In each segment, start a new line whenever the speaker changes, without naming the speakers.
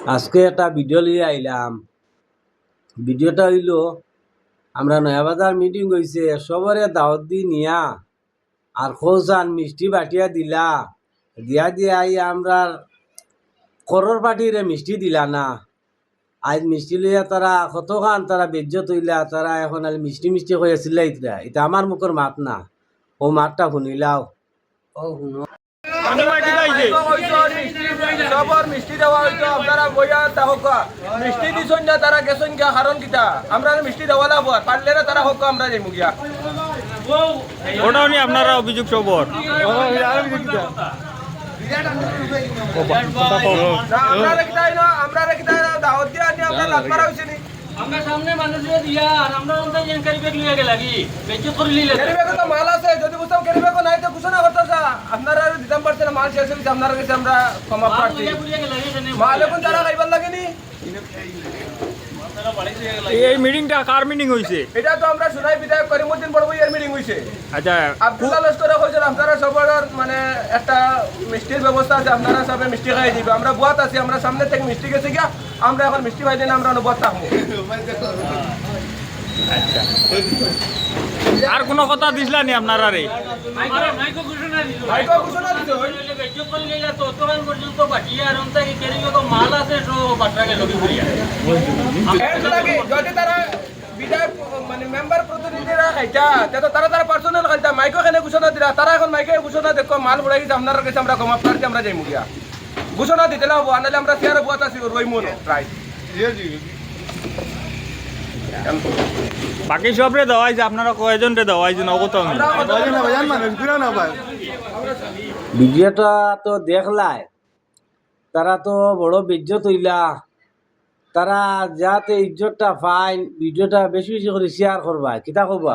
আজকে একটা ভিডিও লিয়ে আইলাম। ভিডিওটা হইল, আমরা নয়াবাজার মিটিং হয়েছে সবরে দাওয়াত দি নিয়া, আর খোঁজান মিষ্টি বাটিয়া দিলা। দিয়া দিয়া আই আমরা করর পাটিরে মিষ্টি দিলা না। আজ মিষ্টি লইয়া তারা কতখান তারা বেজ্জত হইলা, তারা এখন আর মিষ্টি মিষ্টি হয়ে আসিলা ইতরা এটা আমার মুখের মাত না। ও মাতটা শুনিলাও। ও শুনো।
সবর মিষ্টি দেওয়া হইতো আপনারা বইয়া তাহক মিষ্টি দিছন না তারা গেছন গিয়া কারণ কিতা? আমরা মিষ্টি দেওয়া লাভ পারলে না তারা হোক আমরা যাইমু গিয়া।
ওটাও নিয়ে আপনারা অভিযোগ সবর।
আমরা রেখে না আমরা রেখে দাওয়াত দিয়া আনি আমরা লাভ মারা হইছে নি।
আমরা সামনে মানুষে দিয়া আর আমরা ওখানে জানকারি বেগ লিয়ে গেলা বেচে করে লিলে
কেরিবেকে তো মাল আছে যদি বুঝতাম কেরিবেকে নাই তো ঘোষণা করতেছ আপনারা দিতাম না মাল শেষ হয়েছে আপনারা কাছে আমরা ক্ষমা প্রার্থী। মাল এখন তারা খাইবার লাগেনি।
এই মিটিংটা কার মিটিং হয়েছে
এটা তো আমরা শুনাই বিধায়ক করিমুদ্দিন বড় এর মিটিং হইছে।
আচ্ছা
আব্দুল্লাহ লস্করে কইছেন আপনারা সবার মানে একটা মিষ্টির ব্যবস্থা আছে আপনারা সবে মিষ্টি খাই দিবে। আমরা বুয়াত আছি আমরা সামনে থেকে মিষ্টি গেছি গিয়া আমরা এখন মিষ্টি খাই দিন আমরা অনুবাদ থাকব।
আর কোনো কথা দিছিলা নি আপনারা রে
মানে মেম্বার প্রতিনিধিরা খাইতা তে তো তারা তারা পার্সোনাল খাইতা মাইকো কেনে ঘোষণা দিলা? তারা এখন মাইকে ঘোষণা দেখো মাল বুড়াই গেছে আপনার কাছে আমরা ক্ষমা প্রার্থী আমরা যাইমু গিয়া। ঘোষণা দিতে লাভ আনালে আমরা চেয়ারে বুয়াত আছি রইমু রাইট
বাকি সবরে দেওয়া হয়েছে আপনারা কয়জন রে দেওয়া হয়েছে নগত
ভিডিওটা তো দেখলাই তারা তো বড় বেজ্জত হইলা। তারা যাতে ইজ্জতটা পায় ভিডিওটা বেশি বেশি করে শেয়ার করবা। কিতা করবা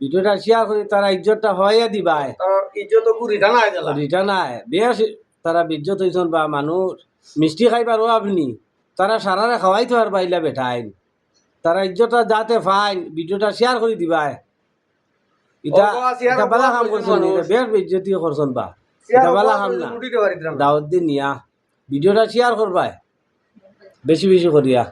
ভিডিওটা শেয়ার করে তারা ইজ্জতটা হইয়া দিবাই রিটার্ন আয় বেশ তারা বিজ্জত হইছন বা মানুষ। মিষ্টি খাইবার আপনি। তারা সারারে খাওয়াইতে পারবা ইলা বেঠাইন। তারা ইজ্জতটা যাতে ফাইন ভিডিওটা শেয়ার করে দিবা এটা এটা বালা কাম করছেন এটা বেশ ইজ্জতি করছেন বা। এটা বালা কাম না। দাওয়াত দিন নিয়া। ভিডিওটা শেয়ার করবাই বেশি বেশি করিয়া